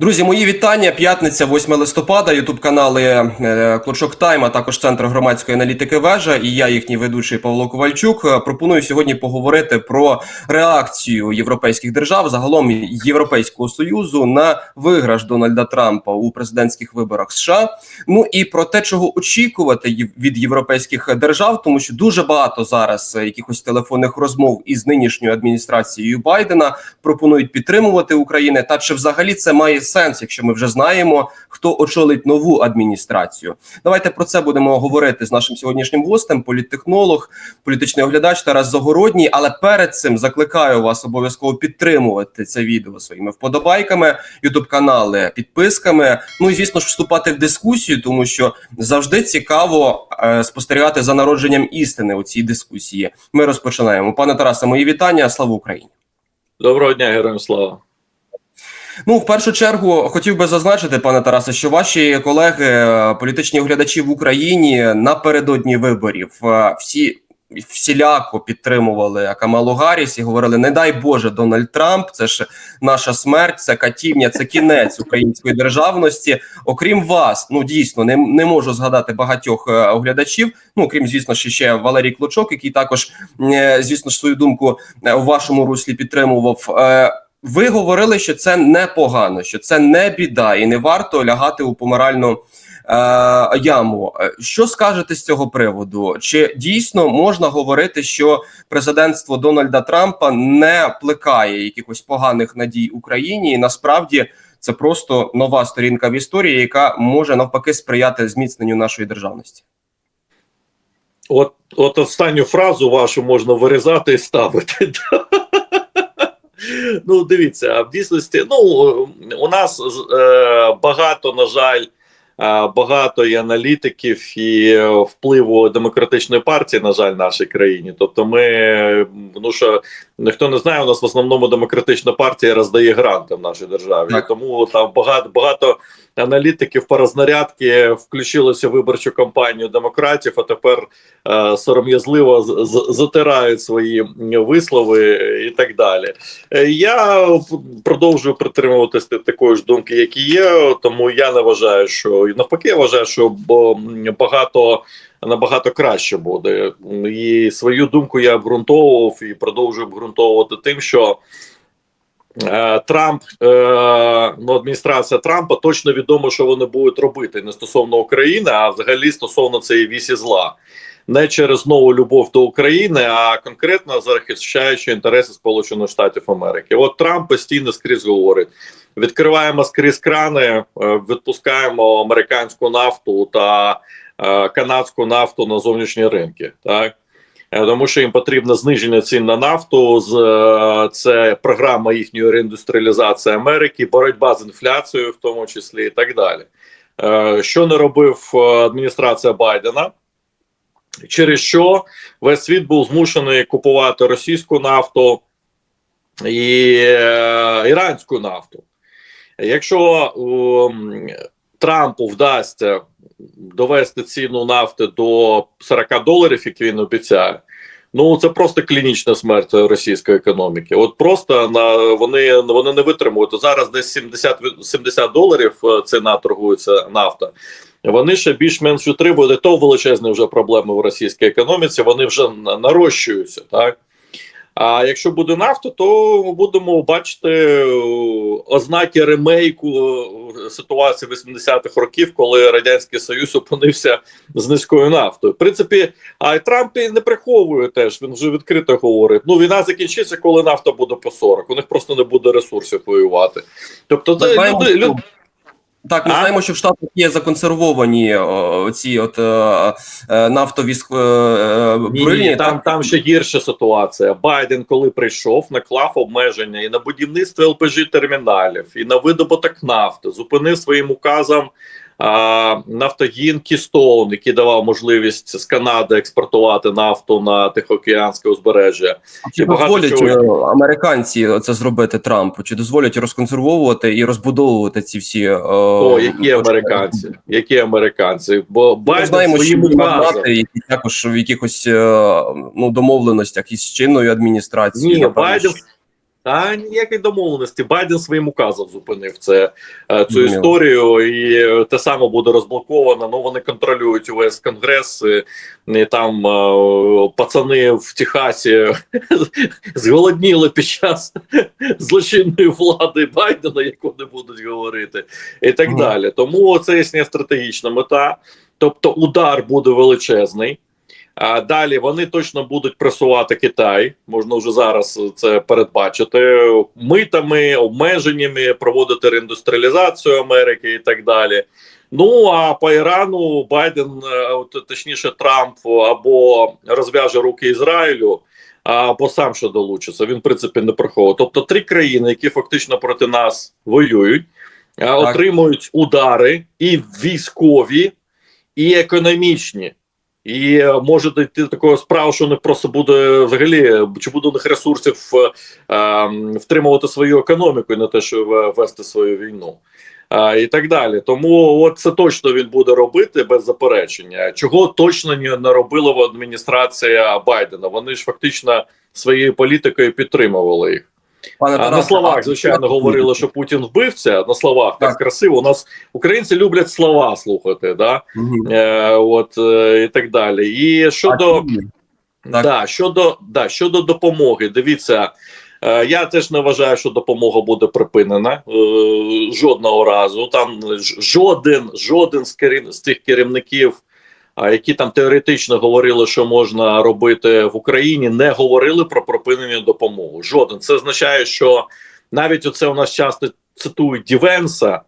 Друзі, мої вітання. П'ятниця, 8 листопада. Ютуб канали е, Клочок Тайм, а також Центр громадської аналітики Вежа. І я, їхній ведучий Павло Ковальчук. Е, Пропоную сьогодні поговорити про реакцію європейських держав, загалом Європейського союзу на виграш Дональда Трампа у президентських виборах США. Ну і про те, чого очікувати від європейських держав, тому що дуже багато зараз е, якихось телефонних розмов із нинішньою адміністрацією Байдена пропонують підтримувати Україну. Та чи взагалі це має сенс, якщо ми вже знаємо, хто очолить нову адміністрацію? Давайте про це будемо говорити з нашим сьогоднішнім гостем, політтехнолог, політичний оглядач Тарас Загородній. Але перед цим закликаю вас обов'язково підтримувати це відео своїми вподобайками, ютуб канали, підписками. Ну і звісно ж вступати в дискусію, тому що завжди цікаво е, спостерігати за народженням істини у цій дискусії. Ми розпочинаємо. Пане Тарасе, мої вітання. Слава Україні! Доброго дня, героям слава. Ну, в першу чергу, хотів би зазначити, пане Тарасе, що ваші колеги, е, політичні оглядачі в Україні напередодні виборів е, всі всіляко підтримували Камалу Гарріс і говорили: не дай Боже, Дональд Трамп, це ж наша смерть, це катівня, це кінець української державності. Окрім вас, ну дійсно не, не можу згадати багатьох е, оглядачів. Ну крім звісно, ще ще Валерій Клочок, який також, звісно свою думку у вашому руслі підтримував. Ви говорили, що це непогано, що це не біда, і не варто лягати у помиральну е, яму. Е, Що скажете з цього приводу? Чи дійсно можна говорити, що президентство Дональда Трампа не плекає якихось поганих надій Україні, і насправді це просто нова сторінка в історії, яка може навпаки сприяти зміцненню нашої державності? От, от останню фразу вашу можна вирізати і ставити. Ну, дивіться, в дійсності, ну у нас е, багато, на жаль, е, багато і аналітиків і впливу демократичної партії, на жаль, в нашій країні. Тобто, ми ну що ніхто не знає, у нас в основному демократична партія роздає гранти в нашій державі. Так. Тому там багато багато аналітиків по рознарядки включилося в виборчу кампанію демократів, а тепер е, сором'язливо затирають свої вислови і так далі. Е, Я продовжую притримуватися такої ж думки, як і є. Тому я не вважаю, що навпаки, я вважаю, що багато. Набагато краще буде, і свою думку я обґрунтовував і продовжую обґрунтовувати тим, що Трамп, е, ну адміністрація Трампа точно відомо, що вони будуть робити не стосовно України, а взагалі стосовно цієї вісі зла. Не через нову любов до України, а конкретно захищаючи інтереси Сполучених Штатів Америки. От Трамп постійно скрізь говорить: відкриваємо скрізь крани, е, відпускаємо американську нафту та е, канадську нафту на зовнішні ринки. Так Е, тому що їм потрібно зниження цін на нафту. Е, це програма їхньої реіндустріалізації Америки, боротьба з інфляцією, в тому числі, і так далі. Е, Що не робив е, адміністрація Байдена? Через що весь світ був змушений купувати російську нафту і е, іранську нафту. Якщо ем, Трампу вдасться довести ціну нафти до 40 доларів, як він обіцяє. Ну це просто клінічна смерть російської економіки. От просто на вони вони не витримують. Зараз десь 70, від- 70 доларів е, ціна торгується нафта. Вони ще більш-менш утримують, то величезні вже проблеми в російській економіці. Вони вже нарощуються, так. А якщо буде нафта, то ми будемо бачити е, ознаки ремейку е, ситуації 80-х років, коли радянський союз опинився з низькою нафтою. В принципі, а й Трамп і не приховує теж. Він вже відкрито говорить. Ну війна закінчиться, коли нафта буде по 40. У них просто не буде ресурсів воювати. Тобто, це люди, люди Так, ми А? знаємо, що в Штатах є законсервовані о, ці от е, е, нафтові е, е, Ні, ні, там, там ще гірша ситуація. Байден, коли прийшов, наклав обмеження і на будівництво ЛПЖ терміналів, і на видобуток нафти, зупинив своїм указом нафтогін Кістоун, який давав можливість з Канади експортувати нафту на Тихоокеанське узбережжя. Чи дозволять чого- е, американці це зробити Трампу? Чи дозволять розконсервовувати і розбудовувати ці всі е, О, які американці? Які американці? Бо Ми Байден знаємо, що своїм указом. також в якихось е, ну домовленостях із чинною адміністрацією. Ні, Байден, що- Та ніякої домовленості. Байден своїм указом зупинив це е, цю історію, і е, те саме буде розблоковано. Ну вони контролюють увесь конгрес. І, і там е, пацани в Техасі зголодніли під час злочинної влади Байдена, як вони будуть говорити, і так далі. Тому це їхня стратегічна мета. Тобто, удар буде величезний. А далі вони точно будуть пресувати Китай. Можна вже зараз це передбачити митами, обмеженнями, проводити реіндустріалізацію Америки і так далі. Ну а по Ірану Байден, е, точніше, Трамп або розв'яже руки Ізраїлю, або сам ще долучиться. Він в принципі не приховує. Тобто три країни, які фактично проти нас воюють, е, отримують удари і військові, і економічні. І е, може дійти до такого справи, що них просто буде взагалі, чи буде у них ресурсів е, ем, втримувати свою економіку і не те, що вести свою війну. А, і так далі. Тому от це точно він буде робити без заперечення. Чого точно не не робила адміністрація Байдена? Вони ж фактично своєю політикою підтримували їх. Пане А на словах, звичайно, говорили, що Путін вбивця. На словах так, Так. красиво. У нас українці люблять слова слухати, да? Мгм. е, от е, і так далі. І щодо Так. Да, щодо, да, щодо допомоги, дивіться, е, я теж не вважаю, що допомога буде припинена е, жодного разу. Там жоден, жоден з, керів, з тих керівників, які там теоретично говорили, що можна робити в Україні, не говорили про припинення допомоги. Жоден. Це означає, що навіть оце у нас часто цитують Дівенса.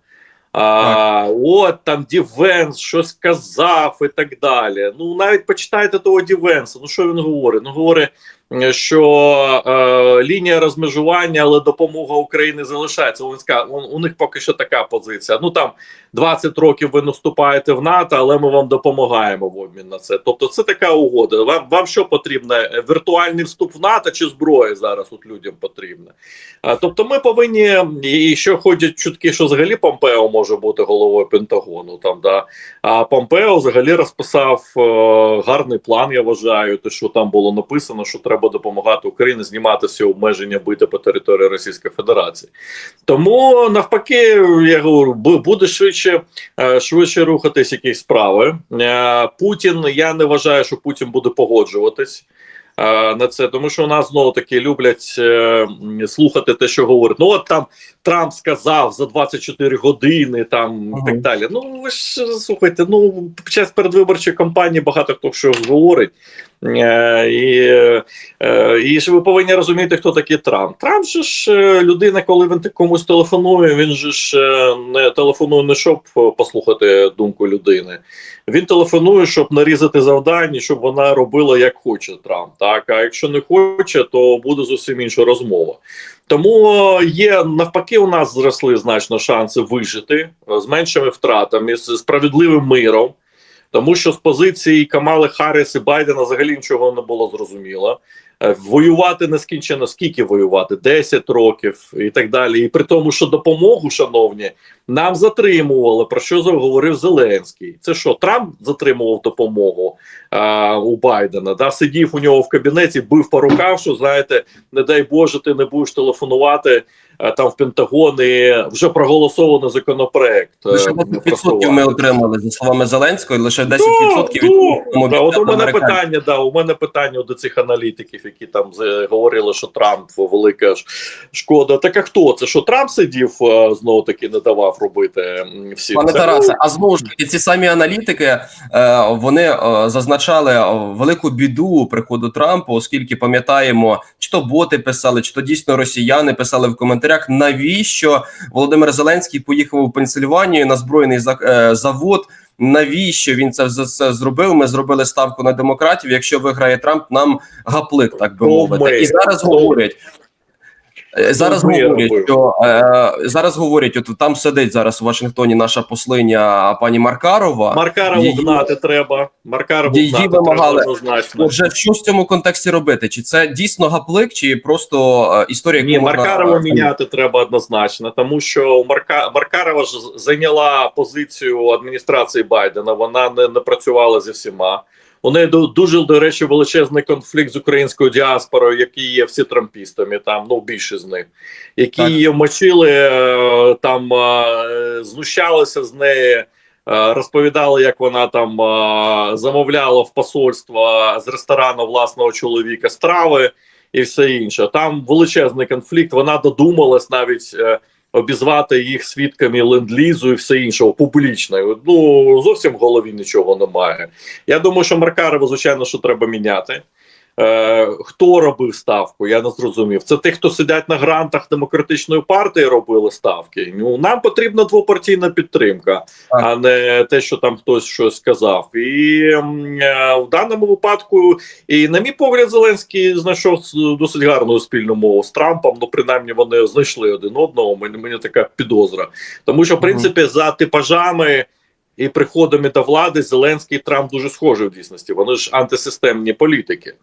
А, от там Дівенс щось казав і так далі. Ну навіть почитайте того Дівенса. Ну що він говорить? Ну говорить, що е, лінія розмежування, але допомога Україні залишається. У, у них поки що така позиція. Ну там 20 років ви наступаєте в НАТО, але ми вам допомагаємо в обмін на це. Тобто, це така угода. Вам вам що потрібно? Е, Віртуальний вступ в НАТО чи зброя зараз от людям потрібна? А, тобто, ми повинні і що ходять чутки, що взагалі Помпео може бути головою Пентагону. Там да а Помпео взагалі розписав е, гарний план. Я вважаю, те, що там було написано, що треба допомагати Україні знімати всі обмеження бити по території Російської Федерації. Тому навпаки, я говорю, буде швидше, е, швидше рухатись якісь справи. Е, Путін. Я не вважаю, що Путін буде погоджуватись. е, На це, тому що у нас знову таки люблять е, слухати те, що говорять. Ну от там Трамп сказав за 24 години, там і Мгм. так далі. Ну ви ж слухайте, ну під час передвиборчої кампанії багато хто що говорить. Е, і, е, і ж ви повинні розуміти, хто такий Трамп. Трамп же ж е, людина, коли він комусь телефонує, він же ж не телефонує не щоб послухати думку людини. Він телефонує, щоб нарізати завдання, щоб вона робила як хоче Трамп. Так а якщо не хоче, то буде зовсім інша розмова. Тому є навпаки, у нас зросли значно шанси вижити з меншими втратами, з справедливим миром. Тому що з позиції Камали Харріс і Байдена взагалі нічого не було зрозуміло. Е, Воювати нескінчено, скільки воювати? 10 років і так далі. І при тому, що допомогу, шановні, нам затримували. Про що говорив Зеленський? Це що, Трамп затримував допомогу а, у Байдена? Да? Сидів у нього в кабінеті, бив по руках, що знаєте, не дай Боже, ти не будеш телефонувати а, там в Пентагон і вже проголосований законопроект. е, Лише 10% ми отримали за словами Зеленського, лише 10% від Ну, да, от у мене питання, да, у мене питання до цих аналітиків, які там говорили, що Трамп велика шкода. Так а хто це? Що Трамп сидів е, знову таки не давав робити м, всім Пане? Тарасе, а знову ж таки, ці самі аналітики е, вони е, е, велику біду приходу Трампа, оскільки пам'ятаємо, чи то боти писали, чи то дійсно росіяни писали в коментарях, навіщо Володимир Зеленський поїхав у Пенсильванію на збройний е, завод. Навіщо він це все зробив? Ми зробили ставку на демократів. Якщо виграє Трамп, нам гаплик, так би мовити. І зараз говорять. Е, Зараз ми говорять, що е, зараз говорять, от там сидить зараз у Вашингтоні наша послиня пані Маркарова. Маркарову Її- гнати треба. Маркарову Її гнати вимагали. треба. Отже, що в цьому контексті робити? Чи це дійсно гаплик, чи просто е, історія? Ні, яку можна, е, міняти треба однозначно, тому що Марка Маркарова ж зайняла позицію адміністрації Байдена. Вона не, не працювала зі всіма. У неї дуже до речі величезний конфлікт з українською діаспорою, які є всі трампістами, там ну більшість з них, які Так. її мочили, е, там е, знущалися з неї. е, Розповідали, як вона там замовляла в посольство з ресторану власного чоловіка страви і все інше. Там величезний конфлікт. Вона додумалась навіть обізвати їх свідками ленд-лізу і все іншого публічно. Ну зовсім в голові нічого немає. Я думаю, що Маркарова, звичайно, що треба міняти. Е, хто робив ставку? Я не зрозумів. Це ті, хто сидять на грантах демократичної партії, робили ставки. Ну нам потрібна двопартійна підтримка, а не те, що там хтось щось сказав. І е, в даному випадку, і на мій погляд, Зеленський знайшов досить гарну спільну мову з Трампом. Ну, принаймні, вони знайшли один одного. Мені, мені така підозра. Тому що, в принципі, за типажами і приходами до влади Зеленський і Трамп дуже схожі в дійсності. Вони ж антисистемні політики.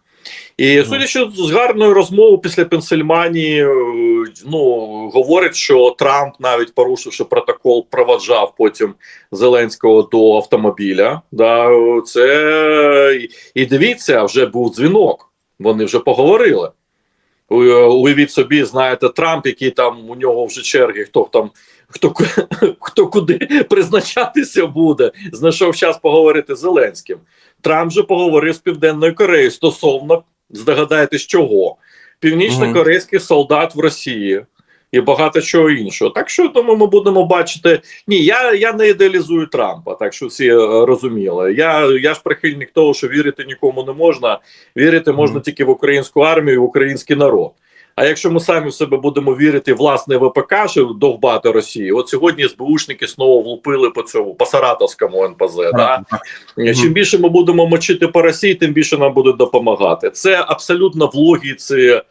І судячи з гарної розмови після Пенсильманії, е, ну говорить, що Трамп, навіть порушивши протокол, проваджав потім Зеленського до автомобіля. Да, це і- і дивіться, вже був дзвінок. Вони вже поговорили. Уявіть собі, знаєте, Трамп, який там у нього вже черги, хто там, хто, хто куди призначатися буде, знайшов час поговорити з Зеленським. Трамп же поговорив з Південною Кореєю стосовно здогадаєтесь, чого північно-корейський солдат в Росії і багато чого іншого. Так що тому ми будемо бачити. Ні, я, я не ідеалізую Трампа, так що всі е, розуміли. Я, я ж прихильник того, що вірити нікому не можна. Вірити можна тільки в українську армію, і в український народ. А якщо ми самі в себе будемо вірити власне ВПК, що довбати Росії, от сьогодні СБУшники знову влупили по цьому по Саратовському НПЗ. Да? Так. Чим більше ми будемо мочити по Росії, тим більше нам будуть допомагати. Це абсолютно в логіці е,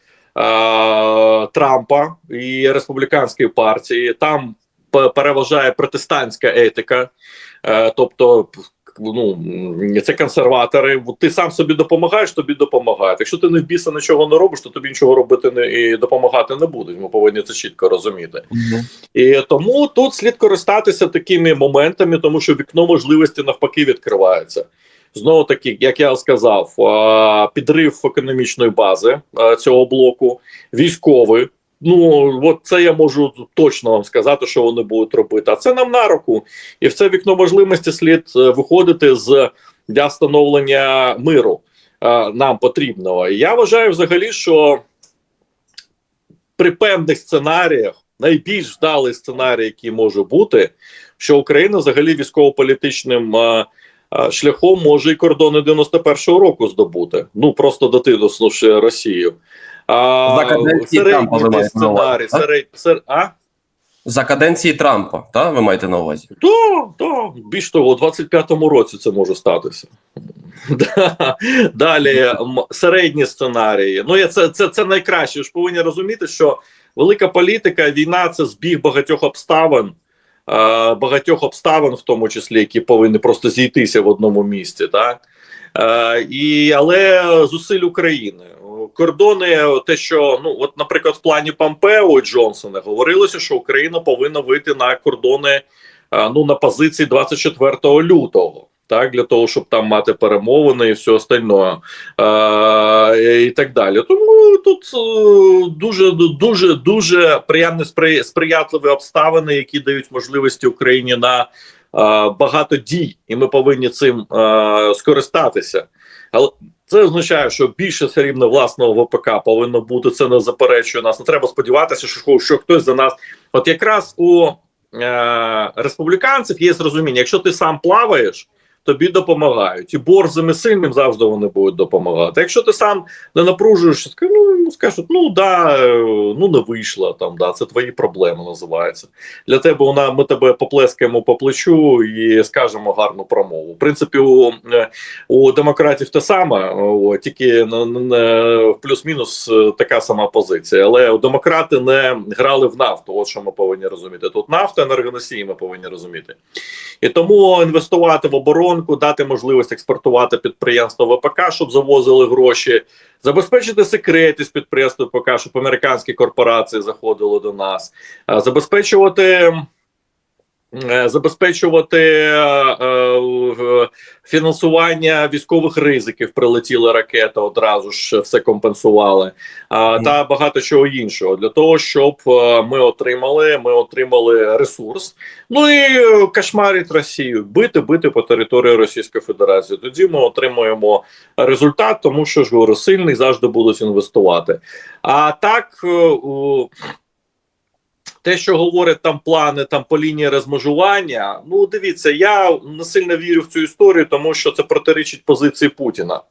Трампа і республіканської партії. Там переважає протестантська етика, е, тобто. Ну це консерватори. Ти сам собі допомагаєш, тобі допомагають. Якщо ти не в біса нічого не робиш, то тобі нічого робити не і допомагати не будуть. Ми повинні це чітко розуміти. Мгм. І тому тут слід користатися такими моментами, тому що вікно можливості навпаки відкривається. Знову таки, як я сказав, підрив економічної бази цього блоку, військовий. Ну от це я можу точно вам сказати, що вони будуть робити. А це нам на руку, і в це вікно можливості слід е, виходити з для встановлення миру е, нам потрібного. Я вважаю взагалі, що при певних сценаріях найбільш вдалий сценарій, який може бути, що Україна взагалі військово-політичним е, е, шляхом може і кордони 91-го року здобути. Ну просто дотиснувши Росію. За каденції Трампа ви маєте на увазі, серед, сер, а? За каденції Трампа, та ви маєте на увазі? То, то, більш того, у 25-му році це може статися. Далі середні сценарії. Ну, я це, це, це найкраще. Ви ж повинні розуміти, що велика політика, війна це збіг багатьох обставин, багатьох обставин, в тому числі, які повинні просто зійтися в одному місці. Так? Е, і, але зусиль України. Кордони, те, що ну, от, наприклад, в плані Помпео і Джонсона говорилося, що Україна повинна вийти на кордони ну, на позиції 24 лютого. Так, для того, щоб там мати перемовини і все остальне, і так далі. Тому тут е, дуже дуже дуже приємні сприятливі обставини, які дають можливості Україні на е, багато дій, і ми повинні цим е, скористатися. Але це означає, що більше все рівно власного ВПК повинно бути. Це не заперечує нас. Не треба сподіватися, що, що хтось за нас. От якраз у е, республіканців є зрозуміння, якщо ти сам плаваєш. Тобі допомагають і борзим і сильним завжди вони будуть допомагати. Якщо ти сам не напружуєш, скажи, ну скажуть, ну да, е, ну не вийшло там, да, це твої проблеми називаються. Для тебе вона ми тебе поплескаємо по плечу і скажемо гарну промову. В принципі, у, е, у демократів те саме, о, тільки плюс-мінус е, така сама позиція. Але демократи не грали в нафту. От що ми повинні розуміти. Тут нафта енергоносії ми повинні розуміти. І тому інвестувати в оборонку, дати можливість експортувати підприємство ВПК, щоб завозили гроші, забезпечити секретність підприємства ВПК, щоб американські корпорації заходили до нас, забезпечувати забезпечувати е, е, фінансування військових ризиків. Прилетіла ракета, одразу ж все компенсували, та багато чого іншого для того, щоб е, ми отримали. Ми отримали ресурс. Ну і е, кошмарить Росію, бити, бити по території Російської Федерації. Тоді ми отримуємо результат, тому що ж сильний завжди будуть інвестувати. А так. Е, те, що говорять там плани там по лінії розмежування, ну дивіться, я не сильно вірю в цю історію, тому що це протирічить позиції Путіна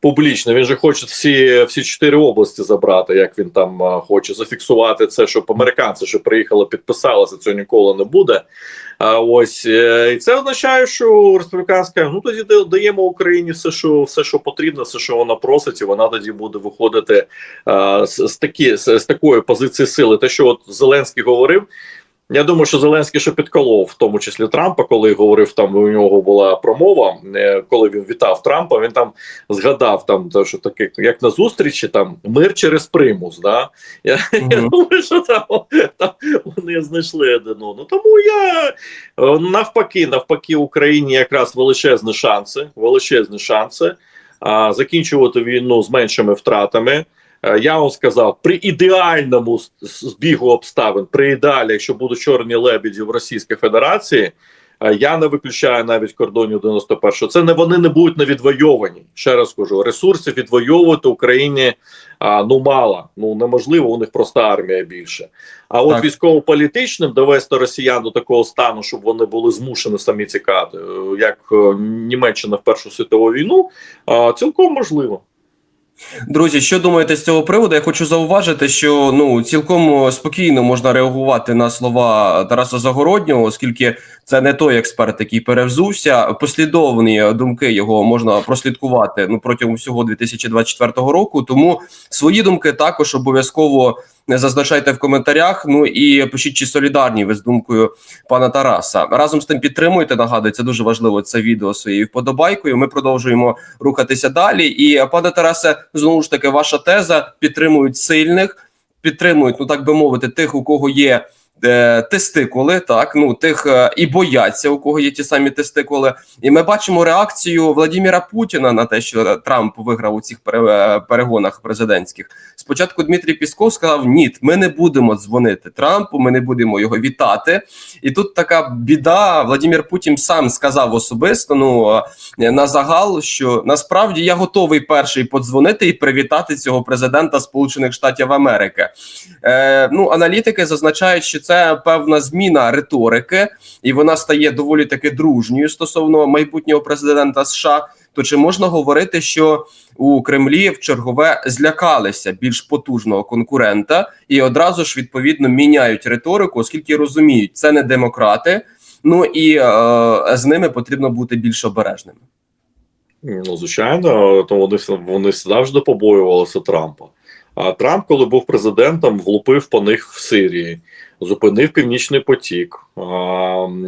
публічно. Він же хоче всі всі чотири області забрати, як він там хоче зафіксувати це, щоб американці, що приїхали, підписалися, цього ніколи не буде. А ось е, і це означає, що республіканська ну тоді да- даємо Україні все, що все, що потрібно, все, що вона просить, і вона тоді буде виходити а, з, з такі з, з такої позиції сили. Те, що от Зеленський говорив. Я думаю, що Зеленський ще підколов, в тому числі Трампа, коли говорив там. У нього була промова, е, коли він вітав Трампа. Він там згадав там, те, що таке, як на зустрічі, там мир через примус. Да? Я, я думаю, що там, там вони знайшли один одного. Тому я е, навпаки, навпаки, Україні якраз величезні шанси, величезні шанси а, закінчувати війну з меншими втратами. Е, Я вам сказав, при ідеальному збігу обставин, при ідеалі, якщо будуть чорні лебеді в Російській Федерації, е, я не виключаю навіть кордонів 91-го. Це не вони не будуть невідвойовані. Ще раз кажу, ресурсів відвоювати Україні а, ну мало. Ну неможливо, у них просто армія більше. А от військово-політичним довести росіян до такого стану, щоб вони були змушені самі тікати, е, як Німеччина в Першу світову війну, а, цілком можливо. Друзі, що думаєте з цього приводу? Я хочу зауважити, що ну цілком спокійно можна реагувати на слова Тараса Загороднього, оскільки це не той експерт, який перевзувся. Послідовні думки його можна прослідкувати ну протягом всього 2024 року. Тому свої думки також обов'язково зазначайте в коментарях. Ну і пишіть, чи солідарні ви з думкою пана Тараса. Разом з тим підтримуйте. Нагадую, це дуже важливо. Це відео своєю вподобайкою. Ми продовжуємо рухатися далі. І пане Тарасе, знову ж таки, ваша теза підтримують сильних, підтримують, ну так би мовити, тих, у кого є. Е, Тестикули, так ну тих е, і бояться, у кого є ті самі тестикули, і ми бачимо реакцію Владіміра Путіна на те, що Трамп виграв у цих е, перегонах президентських. Спочатку Дмитрій Пісков сказав: Ні, ми не будемо дзвонити Трампу, ми не будемо його вітати. І тут така біда. Владимир Путін сам сказав особисто. Ну на загал, що насправді я готовий перший подзвонити і привітати цього президента Сполучених Штатів Америки. Е, ну, аналітики зазначають, що це певна зміна риторики, і вона стає доволі таки дружньою стосовно майбутнього президента США. То чи можна говорити, що у Кремлі в чергове злякалися більш потужного конкурента і одразу ж відповідно міняють риторику, оскільки розуміють, це не демократи. Ну і е, з ними потрібно бути більш обережними. Ну, звичайно, то вони вони завжди побоювалися Трампа. А Трамп, коли був президентом, влупив по них в Сирії, зупинив Північний потік.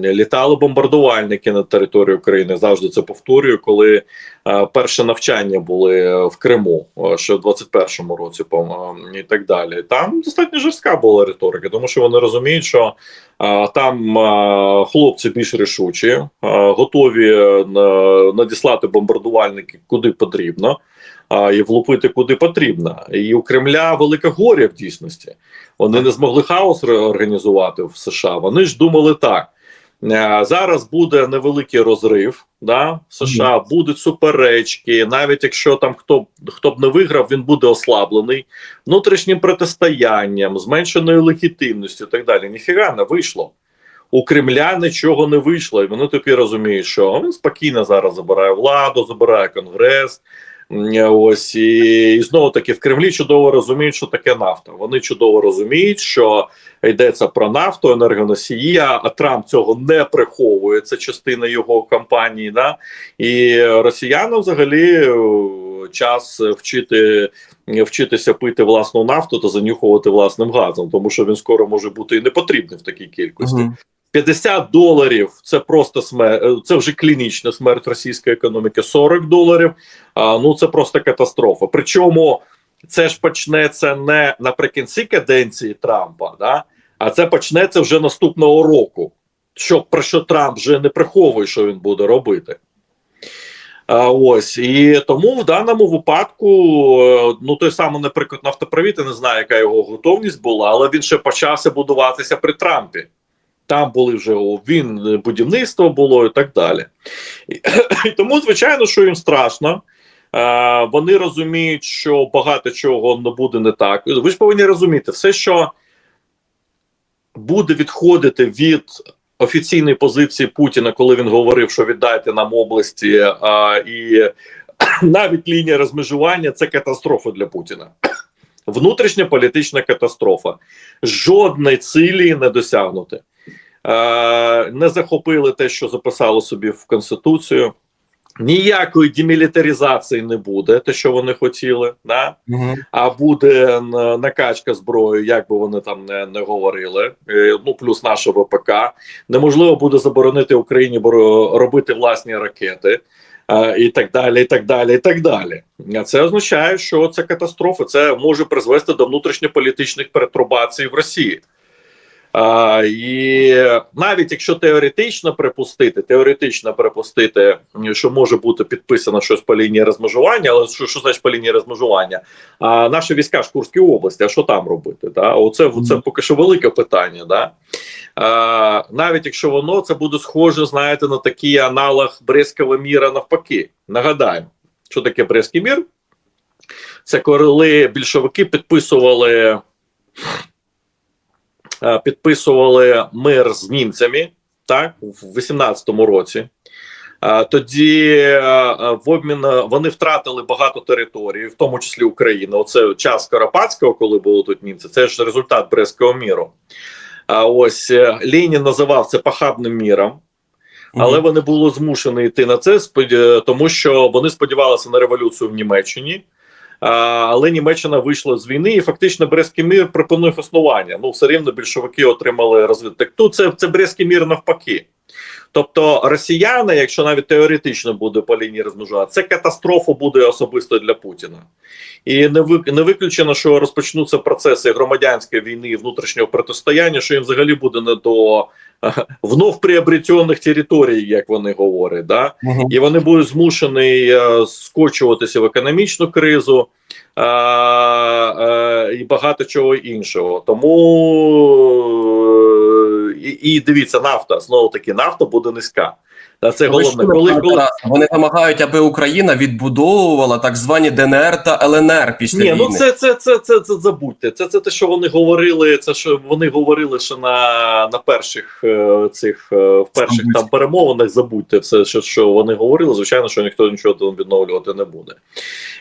Літали бомбардувальники на території України. Завжди це повторюю, коли а, перші навчання були в Криму, ще в 21-му році, і так далі. Там достатньо жорстка була риторика, тому що вони розуміють, що там хлопці більш рішучі, готові е, надіслати бомбардувальники куди потрібно, і влупити куди потрібно. І у Кремля велике горе в дійсності. Вони не змогли хаос організувати в США. Вони ж думали так. е, Зараз буде невеликий розрив, да, в США будуть суперечки. Навіть якщо там хто, хто б не виграв, він буде ослаблений внутрішнім протистоянням, зменшеною легітимністю і так далі. Ніфіга не вийшло. У Кремля нічого не вийшло, і вони тепер розуміють, що він спокійно зараз забирає владу, забирає конгрес. Ось і, і знову таки в Кремлі чудово розуміють, що таке нафта. Вони чудово розуміють, що йдеться про нафту, енергоносії, а Трамп цього не приховує. Це частина його кампанії. Да? І росіянам взагалі час вчити вчитися пити власну нафту та занюхувати власним газом, тому що він скоро може бути і не потрібний в такій кількості. Мгм. 50 доларів це просто смерть, це вже клінічна смерть російської економіки. 40 доларів. А, ну це просто катастрофа. Причому це ж почнеться не наприкінці каденції Трампа, да? а це почнеться вже наступного року. що про що Трамп вже не приховує, що він буде робити. А, ось і тому в даному випадку, е, ну той самий, наприклад, нафтопровід, я не знаю, яка його готовність була, але він ще почався будуватися при Трампі. Там були вже він е, будівництво було і так далі. І, тому, звичайно, що їм страшно. Е, вони розуміють, що багато чого не буде не так. Ви ж повинні розуміти, все, що буде відходити від офіційної позиції Путіна, коли він говорив, що віддайте нам області, а, і навіть лінія розмежування це катастрофа для Путіна. Внутрішня політична катастрофа. Жодної цілі не досягнути. Е, не захопили те, що записало собі в Конституцію. Ніякої демілітаризації не буде, те, що вони хотіли. Да? Угу. а буде накачка зброї, як би вони там не, не говорили. Е, Ну плюс наша ВПК. Неможливо буде заборонити Україні робити власні ракети. е, І так далі, і так далі, і так далі. Це означає, що це катастрофа. Це може призвести до внутрішньополітичних перетрубацій в Росії. А, і навіть якщо теоретично припустити, теоретично припустити, що може бути підписано щось по лінії розмежування, але що, що значить по лінії розмежування? А наші війська ж Курській області, а що там робити? Да? Оце це поки що велике питання. Да? А, навіть якщо воно це буде схоже, знаєте, на такий аналог Брестського міра навпаки. Нагадаємо, що таке Брестський мір? Це коли більшовики підписували підписували мир з німцями так в 18-му році. А, Тоді е, е, в обмін е, вони втратили багато території, в тому числі Україна. Оце час Карапатського, коли були тут німці. Це ж результат Брестського міру. А ось е, Ленін називав це похабним міром, але вони були змушені йти на це, тому що вони сподівалися на революцію в Німеччині. Але Німеччина вийшла з війни, і фактично Брестський мір припинив існування. Ну, все рівно більшовики отримали розвиток. Тут це, це Брестський мір навпаки. Тобто росіяни, якщо навіть теоретично буде по лінії розмежувати, це катастрофа буде особисто для Путіна. І не ви не виключено, що розпочнуться процеси громадянської війни і внутрішнього протистояння, що їм взагалі буде не до вновь приобретених територій, як вони говорять. Да? Угу. і вони будуть змушені е, скочуватися в економічну кризу а, а, і багато чого іншого. Тому е, і, і дивіться, нафта знову таки нафта буде низька. Та Це головне, коли, коли вони вимагають, аби Україна відбудовувала так звані ДНР та ЛНР після ні, війни. ну це, це, це, це, це забудьте. Це, це те, що вони говорили. Це що вони говорили ще на, на перших е, цих е, в перших там перемовинах. Забудьте все, що, що вони говорили. Звичайно, що ніхто нічого там відновлювати не буде.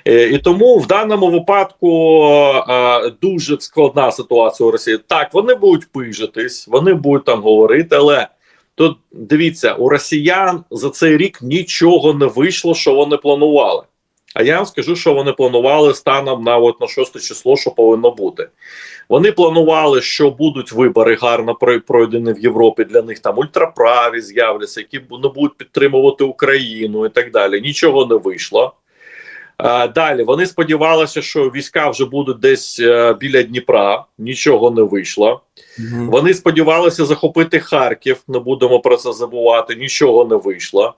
Е, і тому в даному випадку дуже складна ситуація у Росії. Так, вони будуть пижитись, вони будуть там говорити, але. Тут дивіться, у росіян за цей рік нічого не вийшло, що вони планували. А я вам скажу, що вони планували станом на от на 6 число, що повинно бути. Вони планували, що будуть вибори гарно прой- пройдені в Європі. Для них там ультраправі з'являться, які не будуть підтримувати Україну і так далі. Нічого не вийшло. А, далі вони сподівалися, що війська вже будуть десь е, біля Дніпра. Нічого не вийшло. Мгм. Вони сподівалися захопити Харків. Не будемо про це забувати. Нічого не вийшло.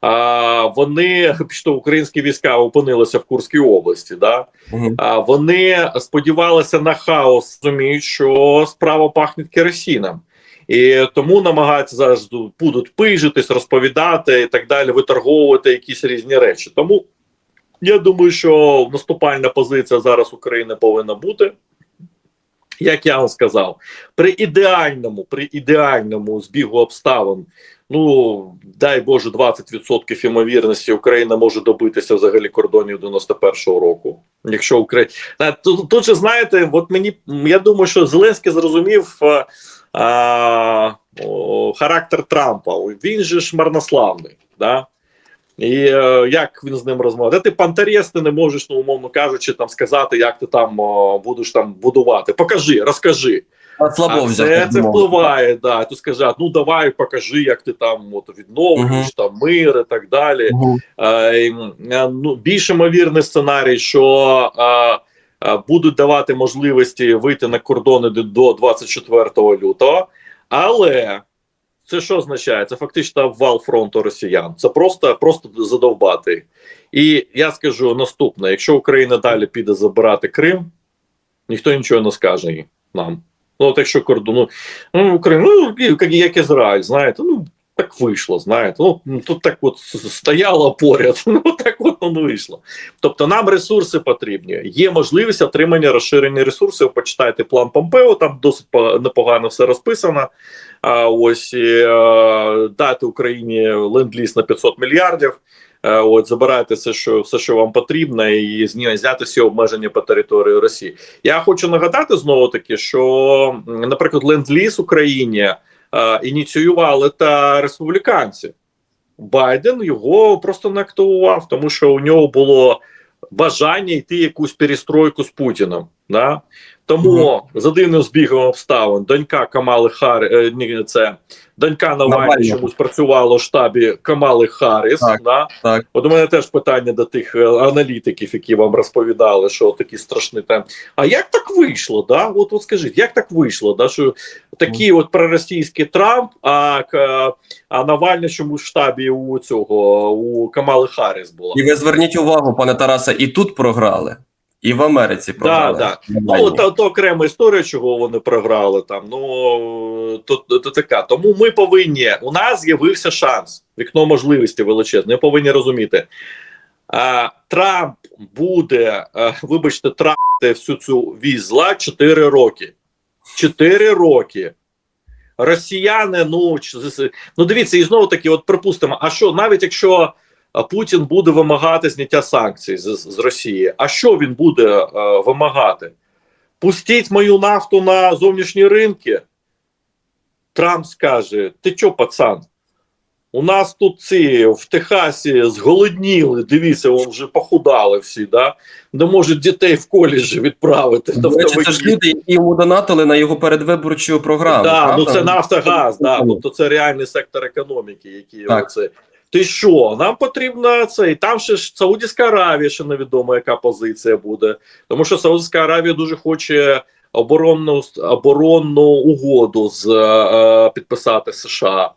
А, вони що українські війська опинилися в Курській області. Да? Мгм. А, вони сподівалися на хаос, розуміють, що справа пахне керосином. І тому намагаються зараз будуть пижитись, розповідати і так далі, виторговувати якісь різні речі. Тому я думаю, що наступальна позиція зараз України повинна бути. Як я вам сказав, при ідеальному, при ідеальному збігу обставин, ну дай Боже, 20% ймовірності Україна може добитися взагалі кордонів 91-го року. Якщо Україна тут, тут же знаєте, от мені я думаю, що Зеленський зрозумів а, а, о, характер Трампа. Він же ж марнославний. Да? І е, як він з ним розмовляє? Ти пантарєс, ти не можеш, ну умовно кажучи, там сказати, як ти там о, будеш там будувати. Покажи, розкажи. А це, це впливає, да. Ти скажи, ну давай покажи, як ти там от, відновлюєш Мгм. там мир і так далі. Мгм. Е, е, ну, більш ймовірний сценарій, що е, е, будуть давати можливості вийти на кордони до- до 24 лютого, але це що означає? Це фактично обвал фронту росіян. Це просто, просто задовбати. І я скажу наступне: якщо Україна далі піде забирати Крим, ніхто нічого не скаже нам. Ну, от якщо кордону, ну, Україна, ну, як, Ізраїль, знаєте, ну. Так вийшло, знаєте. Ну тут так от стояло поряд. Ну так от воно вийшло. Тобто нам ресурси потрібні. Є можливість отримання розширення ресурсів. Почитайте план Помпео, там досить непогано все розписано. Ось е, дати Україні ленд-ліз на 500 мільярдів. Е, От забирайте все, що все, що вам потрібно, і зняти всі обмеження по території Росії. Я хочу нагадати знову таки, що, наприклад, ленд-ліз Україні е, ініціювали та республіканці. Байден його просто не активував, тому що у нього було бажання йти якусь перестройку з Путіним. Да? Тому за дивним збігом обставин донька Камали Харі, е, ні, це донька Навальні чомусь працювала в штабі Камали Харріс. Так. Да? Так. От у мене теж питання до тих е, аналітиків, які вам розповідали, що такі страшні тем. А як так вийшло? Да? От, от скажіть, як так вийшло? Да? Що такий от проросійський Трамп, а, а Навальний чомусь в штабі у цього у Камали Харріс була. І ви зверніть увагу, пане Тарасе, і тут програли, і в Америці програли. да. Навальні. Ну, то, то окрема історія, чого вони програли там. Ну то, то, то така. Тому ми повинні. У нас з'явився шанс, вікно можливості величезне. Ми повинні розуміти. А, Трамп буде, а, вибачте, трапити всю цю вісь зла 4 роки. 4 роки. Росіяни, ну, ну дивіться, і знову таки, от припустимо, а що, навіть якщо Путін буде вимагати зняття санкцій з, з Росії, а що він буде е, вимагати? Пустіть мою нафту на зовнішні ринки. Трамп скаже: Ти чо, пацан? У нас тут ці в Техасі зголодніли, дивіться, вони вже похудали всі, да? де можуть дітей в коледжі відправити. Речі, це ж люди, які йому донатили на його передвиборчу програму. Да, ну це Нафтогаз, да, Ну, тобто це реальний сектор економіки, який оце. Ти що? Нам потрібно це, і там ще ж Саудівська Аравія, ще невідомо, яка позиція буде. Тому що Саудівська Аравія дуже хоче оборонну оборонну угоду з е, підписати США.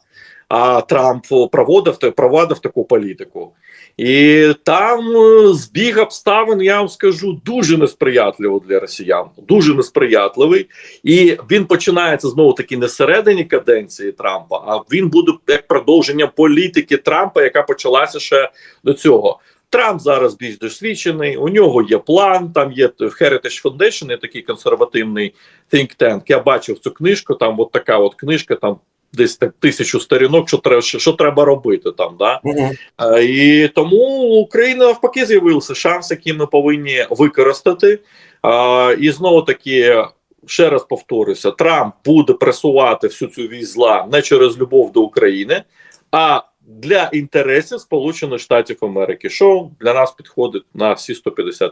А Трамп проводив проводив таку політику. І там е, збіг обставин, я вам скажу, дуже несприятливо для росіян. Дуже несприятливий. І він починається знову таки не всередині каденції Трампа, а він буде як продовження політики Трампа, яка почалася ще до цього. Трамп зараз більш досвідчений. У нього є план. Там є Heritage Foundation, є такий консервативний think tank. Я бачив цю книжку. Там от така от книжка, там десь так тисячу сторінок. Що треба що, що треба робити там? Да? Мгм. Е, І тому Україна навпаки з'явився шанс, який ми повинні використати. Е, І знову таки, ще раз повторюся: Трамп буде пресувати всю цю вісь зла не через любов до України, а для інтересів Сполучених Штатів Америки, що для нас підходить на всі 150%.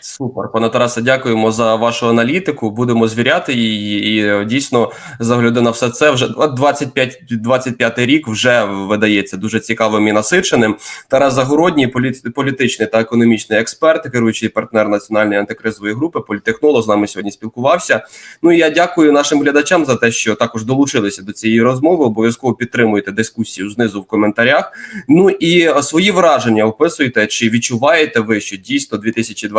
Супер, пане Тарасе, дякуємо за вашу аналітику. Будемо звіряти її. І е, дійсно, з на все це, вже от 25, 25 рік вже видається дуже цікавим і насиченим. Тарас Загородній, політ, політичний та економічний експерт, керуючий партнер національної антикризової групи, політехнолог з нами сьогодні спілкувався. Ну і я дякую нашим глядачам за те, що також долучилися до цієї розмови. Обов'язково підтримуйте дискусію знизу в коментарях. Ну і е, свої враження описуйте, чи відчуваєте ви, що дійсно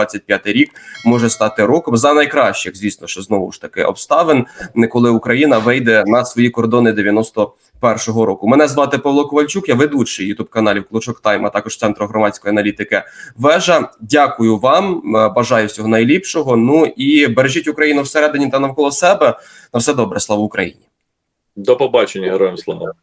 2025 рік може стати роком за найкращих, звісно, що знову ж таки обставин, коли Україна вийде на свої кордони 91-го року. Мене звати Павло Ковальчук, я ведучий ютуб каналів Клочок Тайм, а також центру громадської аналітики. Вежа. Дякую вам, е, бажаю всього найліпшого. Ну і бережіть Україну всередині та навколо себе. На все добре, слава Україні. До побачення, героям слава.